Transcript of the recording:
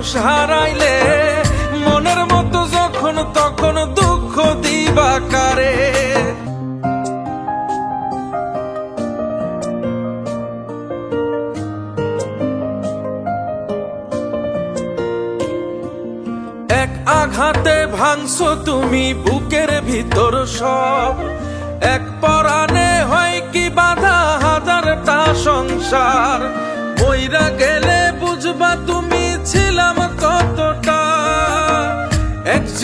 মানুষ হারাইলে, মনের মতো যখন তখন দুঃখ দিবা কারে? এক আঘাতে ভাঙছো তুমি বুকের ভিতর সব। এক পরাণে হয় কি বাধা হাজারটা সংসার, মইরা গেলে